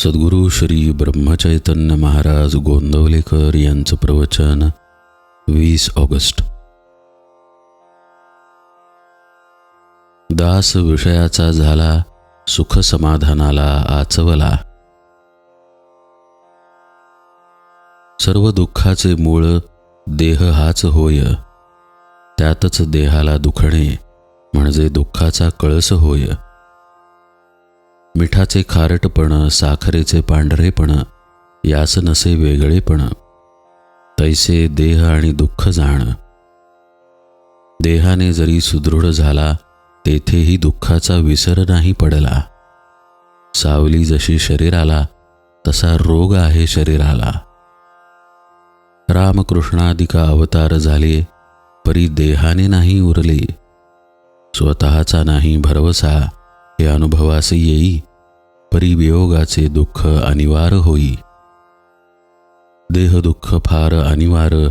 सद्गुरू श्री ब्रह्मचैतन्य महाराज गोंदवलेकर यांचं प्रवचन वीस ऑगस्ट. दास विषयाचा झाला सुख समाधानाला आचवला. सर्व दुःखाचे मूळ देह हाच होय. त्यातच देहाला दुखणे म्हणजे दुःखाचा कळस होय. मिठाचे खारटपण साखरेचे पांढरेपण यास नसे वेगळेपण तैसे देह आणि दुःख जाण. देहाने जरी सुदृढ झाला तेथेही दुःखाचा विसर नाही पडला. सावली जशी शरीराला तसा रोग आहे शरीराला. रामकृष्णादिका अवतार झाले परी देहाने नाही उरले. स्वतःचा नाही भरवसा हे अनुभवास येई. परिवियोगाचे दुःख अनिवार्य होई. देह दुःख फार अनिवार्य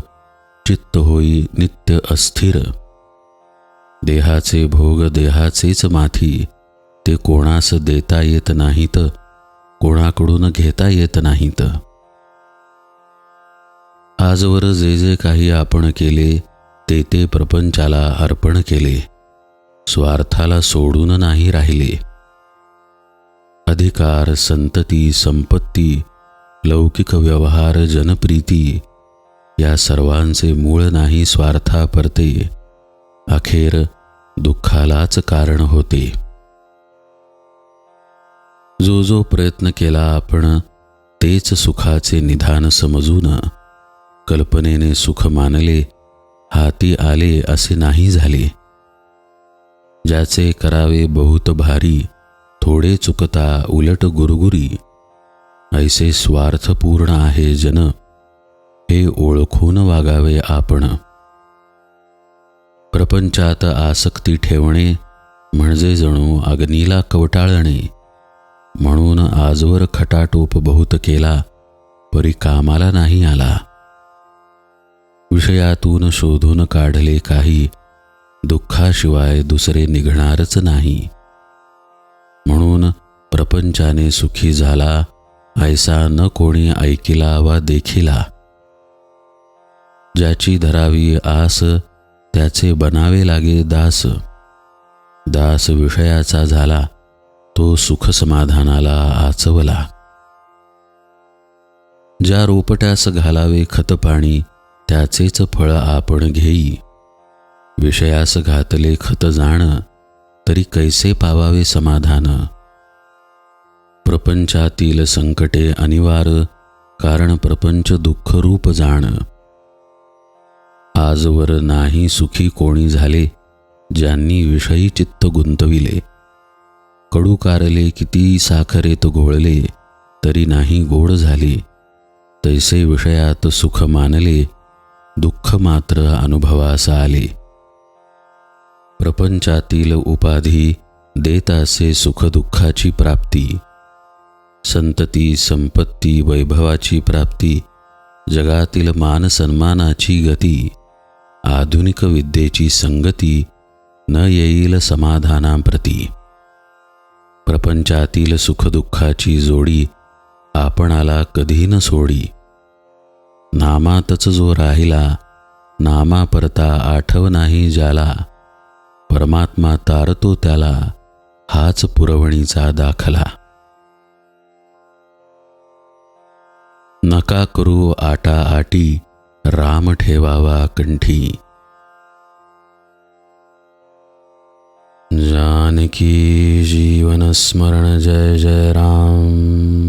चित्त होई नित्य अस्थिर. देहाचे भोग देहाचेच माथी ते कोणास देता येत नाहीत कोणाकडून घेता येत नाहीत. आजवर जे जे काही आपण केले ते ते प्रपंचाला अर्पण केले. स्वार्थाला सोडून नाही राहिले. अधिकार संतती संपत्ती लौकिक व्यवहार जनप्रीती या सर्वांचे मूळ नाही स्वार्थापरते. अखेर दुःखालाच कारण होते. जो जो प्रयत्न केला आपण तेच सुखाचे निधान समजून कल्पनेने सुख मानले हाती आले असे नाही झाले. ज्याचे करावे बहुत भारी थोडे चुकता उलट गुरुगुरी. ऐसे स्वार्थपूर्ण आहे जन हे ओळखून वागावे आपण. प्रपंचात आसक्ती ठेवणे म्हणजे जणू अग्नीला कवटाळणे. म्हणून आजवर खटाटोप बहुत केला परी कामाला नाही आला. विषयातून शोधून काढले काही दुःखाशिवाय दुसरे निघणारच नाही. म्हणून प्रपंचाने सुखी झाला ऐसा न कोणी ऐकिला वा देखिला. ज्याची धरावी आस त्याचे बनावे लागे दास. दास विषयाचा झाला तो सुख समाधानाला आचवला. ज्या रोपट्यास घालावे खतपाणी त्याचेच फळ आपण घेई. विषयास घातले खत जाणं तरी कैसे पावावे समाधान? प्रपंचातील संकटे अनिवार कारण प्रपंच दुःखरूप जाण. आजवर नाही सुखी कोणी झाले ज्यांनी विषयी चित्त गुंतविले. कडू कारले किती साखरेत घोळले तरी नाही गोड झाले. तैसे विषयात सुख मानले दुःख मात्र अनुभवास आले. प्रपंचातील उपाधी देत असे सुखदुःखाची प्राप्ती. संतती संपत्ती वैभवाची प्राप्ती जगातील मान सन्मानाची गती आधुनिक विद्येची संगती न येईल समाधानाप्रती. प्रपंचातील सुखदुःखाची जोडी आपणाला कधी न सोडी. नामातच जो राहिला नामा परता आठव नाही ज्याला. परमात्मा तारतो त्याला हाच पुरवणीचा दाखला. नका करू आटा आटी राम ठेवावा कंठी. जानकी जीवन स्मरण जय जय राम.